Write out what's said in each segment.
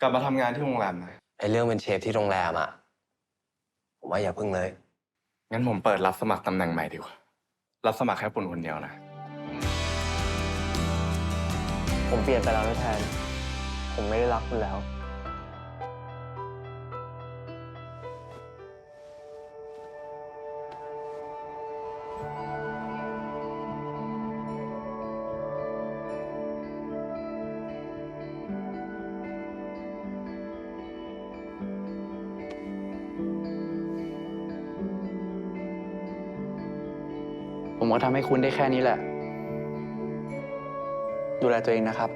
กลับมาทำงานที่โรงแรมนะไอ้เรื่องเป็นเชฟที่โรงแรมอะ ผมว่าอย่าพึ่งเลย งั้นผมเปิดรับสมัครตำแหน่งใหม่ดีกว่า รับสมัครแค่ปุ่นคนเดียวนะ ผมเปลี่ยนไปแล้วนะแทน ผมไม่ได้รักคุณแล้ว ผมก็ทำให้คุณได้แค่นี้แหละ ดูแลตัวเองนะครับ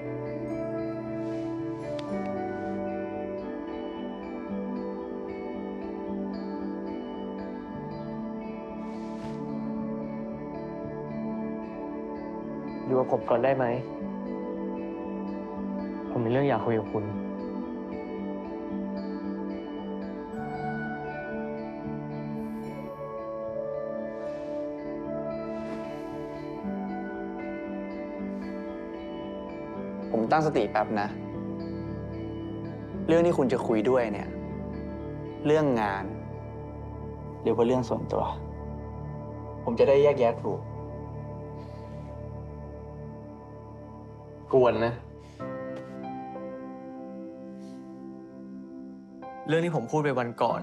อยู่กับผมก่อนได้ไหม ผมมีเรื่องอยากคุยกับคุณ ตั้งสติแป๊บนะ เรื่องที่คุณจะคุยด้วยเนี่ย เรื่องงาน หรือว่าเรื่องส่วนตัว ผมจะได้แยกแยะถูก กวนนะ เรื่องที่ผมพูดไปวันก่อน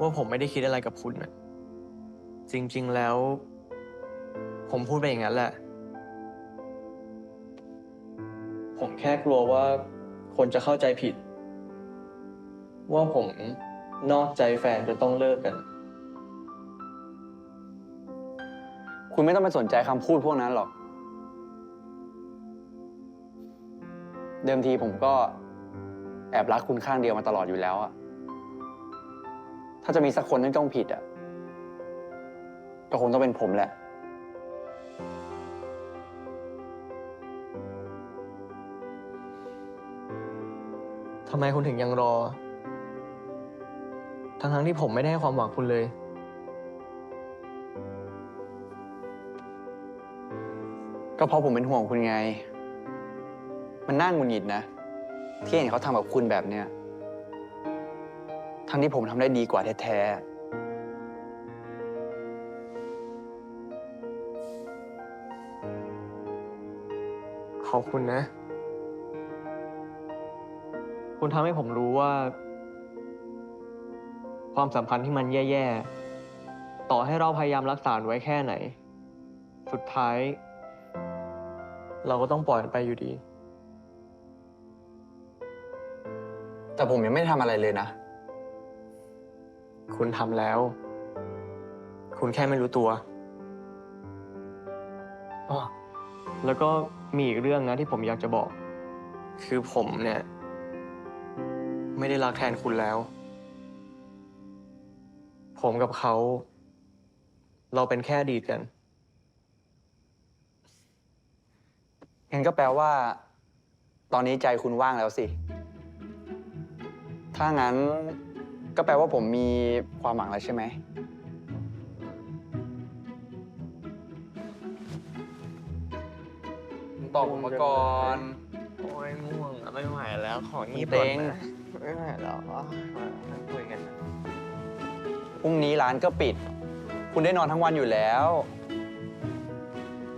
ว่าผมไม่ได้คิดอะไรกับคุณน่ะจริง ๆ แล้ว ผมพูดไปอย่างนั้นแหละ ค่กลัวว่าคนจะเข้าใจผิด ว่าผมนอกใจแฟนจะต้องเลิกกัน คุณไม่ต้องไปสนใจคำพูดพวกนั้นหรอก เดิมทีผมก็แอบรักคุณข้างเดียวมาตลอดอยู่แล้วอะถ้าจะมีสักคนที่ต้องผิดอะก็คงต้องเป็นผมแหละำไมคุณถึงยังรอ ทั้งๆที่ผมไม่ได้ให้ความหวังคุณเลย ก็เพราะผมเป็นห่วงคุณไง มันน่าหงุดหงิดนะ ที่เห็นเขาทำกับคุณแบบเนี้ย ทั้งที่ผมทำได้ดีกว่าแท้ขอบคุณนะ คุณทำให้ผมรู้ว่า ความสัมพันธ์ที่มันแย่ ๆ ต่อให้เราพยายามรักษามันไว้แค่ไหน สุดท้าย เราก็ต้องปล่อยมันไปอยู่ดีๆแต่ผมยังไม่ได้ทำอะไรเลยนะ คุณทำแล้ว คุณแค่ไม่รู้ตัวอ้อแล้วก็มีอีกเรื่องนะที่ผมอยากจะบอก คือผมเนี่ย ไม่ได้รักแทนคุณแล้ว ผมกับเขา เราเป็นแค่อดีตกันงั้นก็แปลว่า ตอนนี้ใจคุณว่างแล้วสิ ถ้างั้นก็แปลว่าผมมีความหวังแล้วใช่ไหม ตอบผมมาก่อน โอ้ยง่วงอะไม่ไหวแล้วของีบเต็ก่อนงนะ ไม่ไหวแล้วอะมาคุยกันนะพรุ่งนี้ร้านก็ปิด คุณได้นอนทั้งวันอยู่แล้ว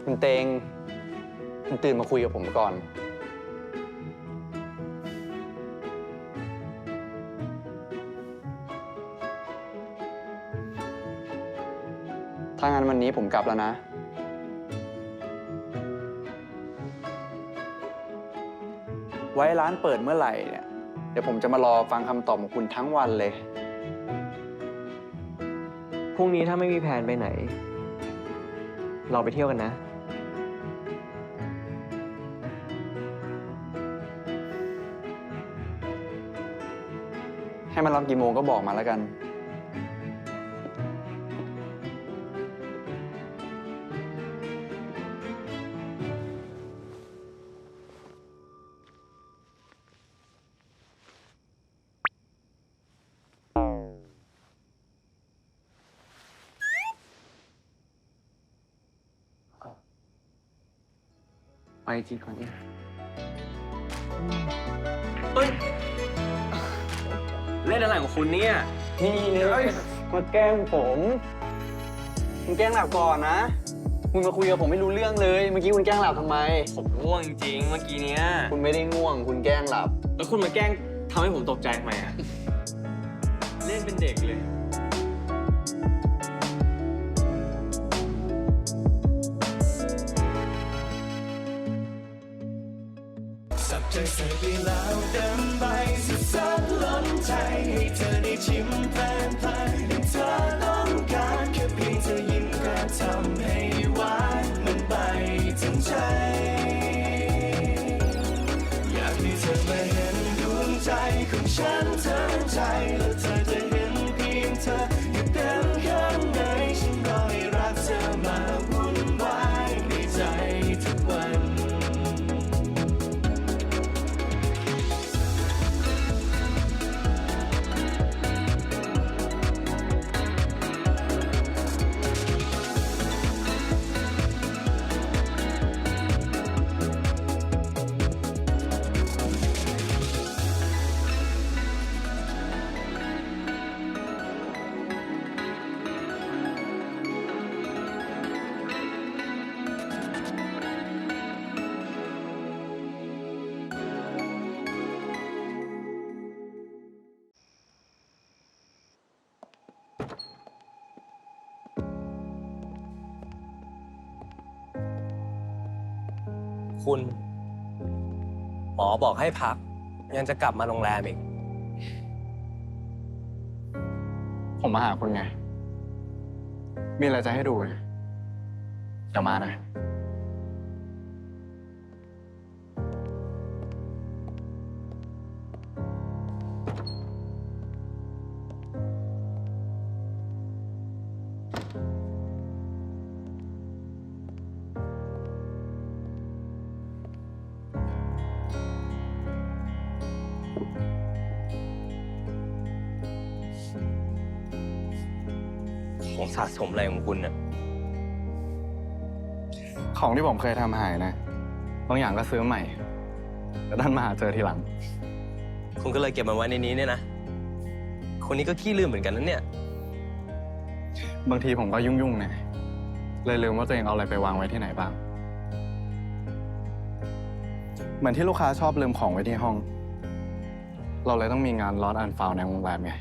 คุณเตง คุณตื่นมาคุยกับผมก่อน ถ้างั้นวันนี้ผมกลับแล้วนะ ไว้ร้านเปิดเมื่อไหร่เนี่ย ดี๋ยวผมจะมารอฟังคำตอบของคุณทั้งวันเลย พรุ่งนี้ถ้าไม่มีแผนไปไหน เราไปเที่ยวกันนะ ให้มารับกี่โมงก็บอกมาแล้วกัน ไปจริงก่อนเนี่ยเฮ้ยล่นอะไรของคุณเนี่ย นี่เลยมาแกล้งผมคุณแกล้งหลับก่อนนะ คุณมาคุยกับผมไม่รู้เรื่องเลย เมื่อกี้คุณแกล้งหลับทำไม ผมง่วงจริงๆเมื่อกี้เนี้ย คุณไม่ได้ง่วง คุณแกล้งหลับ แล้วคุณมาแกล้งทำให้ผมตกใจทำไมอะ เล่นเป็นเด็กเลย ชิมเพลินเพลินให้เธอต้องการแค่เพียงเธอยิ้มก็ทำให้หวานมันไปถึงใจ อยากให้เธอมาเห็นดวงใจของฉันทั้งใจแล้วเธอ คุณ หมอบอกให้พัก ยังจะกลับมาโรงแรมอีก ผมมาหาคุณไง มีอะไรจะให้ดูไงเดี๋ยวมานะ ของสะสมอะไรของคุณน่ะ ของที่ผมเคยทำหายนะ บางอย่างก็ซื้อใหม่แล้วดันมาหาเจอทีหลัง คุณก็เลยเก็บมันไว้ในนี้เนี่ยนะ คนนี้ก็ขี้ลืมเหมือนกันนะเนี่ย บางทีผมก็ยุ่งๆนะเลยลืมว่าตัวเองเอาอะไรไปวางไว้ที่ไหนบ้าง เหมือนที่ลูกค้าชอบลืมของไว้ที่ห้อง เราเลยต้องมีงานลอตอันฟาวในโรงแรมไง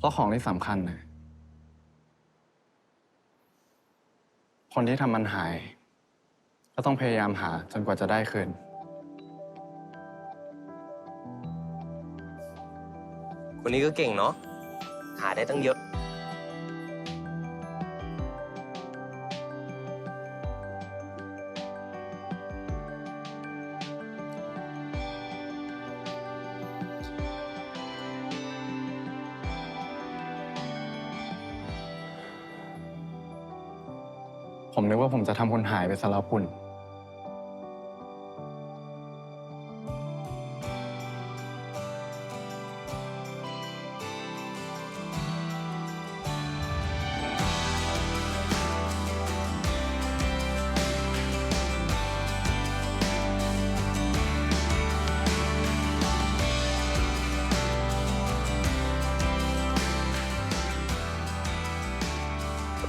เพราะของที่สำคัญนะคนที่ทำมันหาย ก็ต้องพยายามหาจนกว่าจะได้คืน คนนี้ก็เก่งเนาะหาได้ตั้งเยอะ ผมนึกว่าผมจะทำคนหายไปซะแล้วคุณ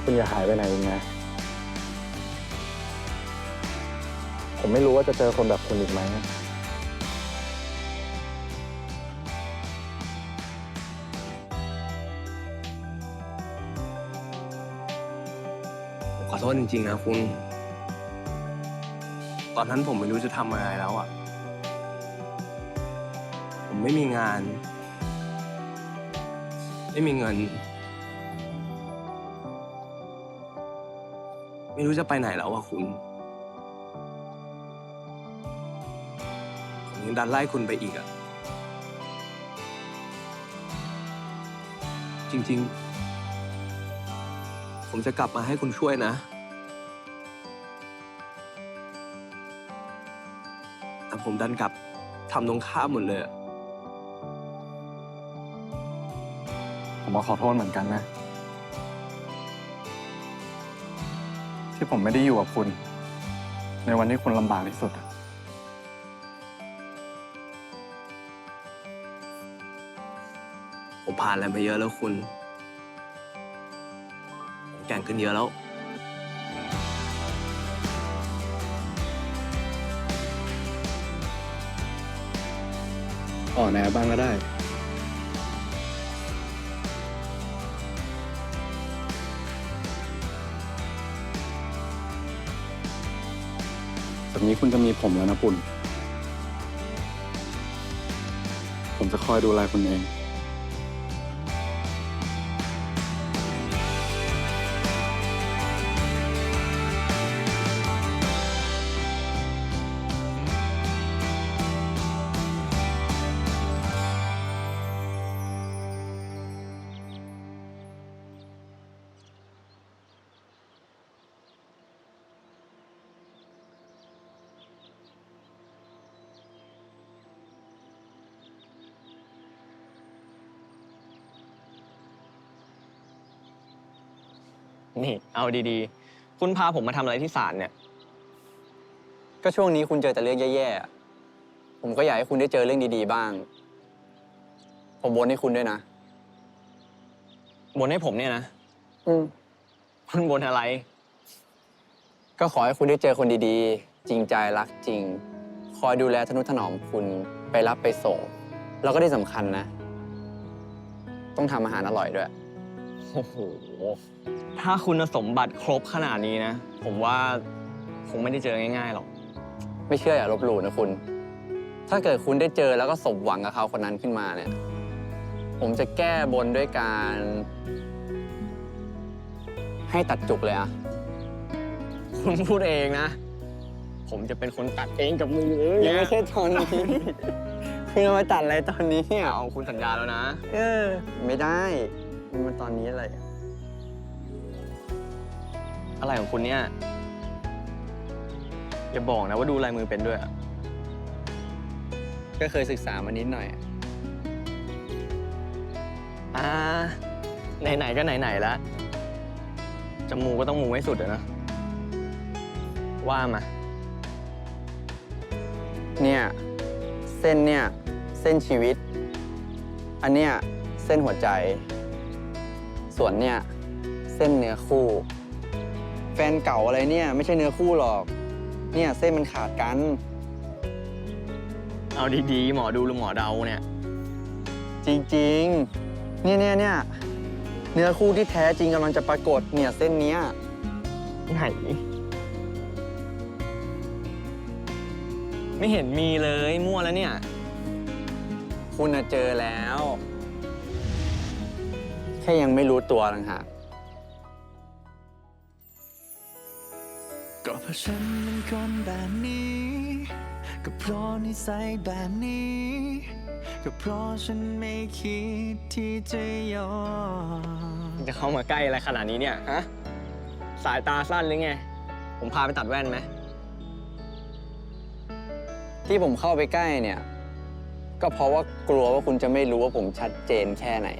คุณอย่าหายไปไหนอีกนะ ไม่รู้ว่าจะเจอคนแบบคุณอีกไหมผมขอโทษจริง ๆ นะคุณ ตอนนั้นผมไม่รู้จะทำอะไรแล้วอะ ผมไม่มีงาน ไม่มีเงิน ไม่รู้จะไปไหนแล้วอะคุณ ยังดันไล่คุณไปอีกอะจริง ๆ ผมจะกลับมาให้คุณช่วยนะ แต่ผมดันกลับทำตรงข้ามหมดเลยอะผมก็ขอโทษเหมือนกันนะ ที่ผมไม่ได้อยู่กับคุณ ในวันที่คุณลำบากที่สุดอะ ผมผ่านอะไรมาเยอะแล้วคุณผมแก่งขึ้นเยอะแล้ว อ่อนแอบ้างก็ได้แบบนี้คุณจะมีผมแล้วนะปุ่น ผมจะคอยดูแลคุณเอง นี่ เอาดีๆ คุณพาผมมาทำอะไรที่ศาลเนี่ย ก็ช่วงนี้คุณเจอแต่เรื่องแย่ๆอะผมก็อยากให้คุณได้เจอเรื่องดีๆบ้าง ผมบนให้คุณด้วยนะ บนให้ผมเนี่ยนะอืมคุณบนอะไร ก็ขอให้คุณได้เจอคนดีๆ จริงใจรักจริง คอยดูแลทนุถนอมคุณไปรับไปส่ง แล้วก็ที่สำคัญนะ ต้องทำอาหารอร่อยด้วย โอ้โห ถ้าคุณสมบัติครบขนาดนี้นะ ผมว่าคงไม่ได้เจอง่ายๆหรอก ไม่เชื่ออย่าลบหลู่นะคุณ ถ้าเกิดคุณได้เจอแล้วก็สมหวังกับเขาคนนั้นขึ้นมาเนี่ย ผมจะแก้บนด้วยการ ให้ตัดจุกเลยอะคุณพูดเองนะ ผมจะเป็นคนตัดเองกับมือเลยยังไม่ใช่ตอนนี้คุณเอามาตัดอะไรตอนนี้เนี่ยเอาคุณสัญญาแล้วนะ เออ ไม่ได้ มันตอนนี้อะไรอะอะไรของคุณเนี่ย อย่าบอกนะว่าดูลายมือเป็นด้วยอะก็เคยศึกษามานิดหน่อยอ่า ไหนๆก็ไหนๆแล้วจมูกก็ต้องมูให้สุดอะนะ ว่ามา เนี่ย เส้นเนี่ย เส้นชีวิต อันเนี้ย เส้นหัวใจ ส่วนเนี่ยเส้นเนื้อคู่ แฟนเก่าอะไรเนี่ยไม่ใช่เนื้อคู่หรอก เนี่ยเส้นมันขาดกัน เอาดีๆ หมอดูหรือหมอเดาเนี่ย จริงๆ เนี่ยเนี่ยเนี่ยเนื้อคู่ที่แท้จริงกำลังจะปรากฏเนี่ยเส้นเนี้ยไหน ไม่เห็นมีเลยมั่วแล้วเนี่ย คุณน่ะเจอแล้ว แค่ยังไม่รู้ตัวต่างหากก็เพราะฉันเป็นคนแบบนี้ ก็เพราะนิสัยแบบนี้ ก็เพราะฉันไม่คิดที่จะยอมจะเข้ามาใกล้อะไรขนาดนี้เนี่ย ฮะ สายตาสั้นหรือไง ผมพาไปตัดแว่นไหม ที่ผมเข้าไปใกล้เนี่ย ก็เพราะว่ากลัวว่าคุณจะไม่รู้ว่าผมชัดเจนแค่ไหน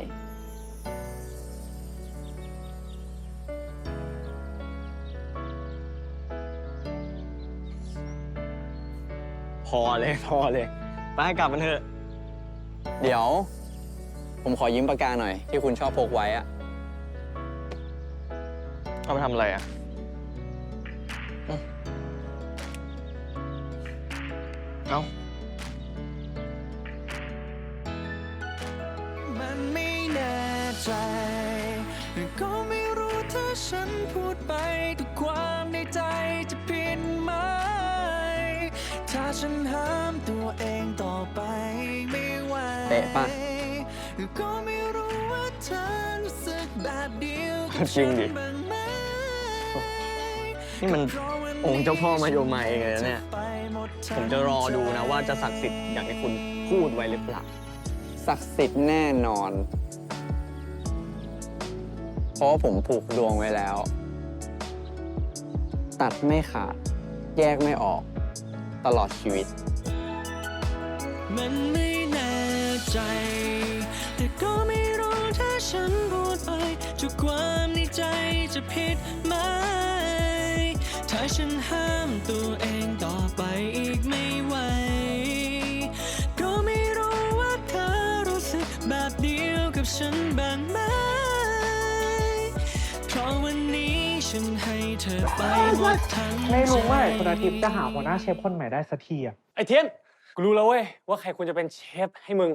อเลยพอเลยไปกลับมันเถอะ เดี๋ยว ผมขอยืมปากกาหน่อย ที่คุณชอบพกไว้อะเอามาทำอะไรอะอืมเอามันไม่แน่ใจก็ไม่รู้ถ้าฉันพูดไปทุกความในใจจะผิดไหมถ้า ฉันห้ามตัวเองต่อไปไม่ไหวเตะปะก็ไม่รู้ว่าเธอรู้สึกแบบเดียวกับจริงดิ ฉันบ้างไหมนี่มันองค์เจ้าพ่อมาโยมาเองเลยนะเนี่ยผมจะรอดูนะว่าจะศักดิ์สิทธิ์อย่างที่คุณพูดไว้หรือเปล่า ศักดิ์สิทธิ์แน่นอน เพราะว่าผมผูกดวงไว้แล้ว ตัดไม่ขาด แยกไม่ออก ตลอดชีวิต มันไม่แน่ใจ แต่ก็ไม่รู้ถ้าฉันพูดไปทุกความในใจจะผิดไหม ถ้าฉันห้ามตัวเองต่อไปอีกไม่ไหว ก็ไม่รู้ว่าเธอรู้สึกแบบเดียวกับฉันอ ไปหมดทั้งไม่รู้ว่าใจคุณอาทิตย์จะหาหัวหน้าเชฟคนใหม่ได้สักทีอะไอ้เทียนกูรู้แล้วเว้ยว่าใครควรจะเป็นเชฟให้มึง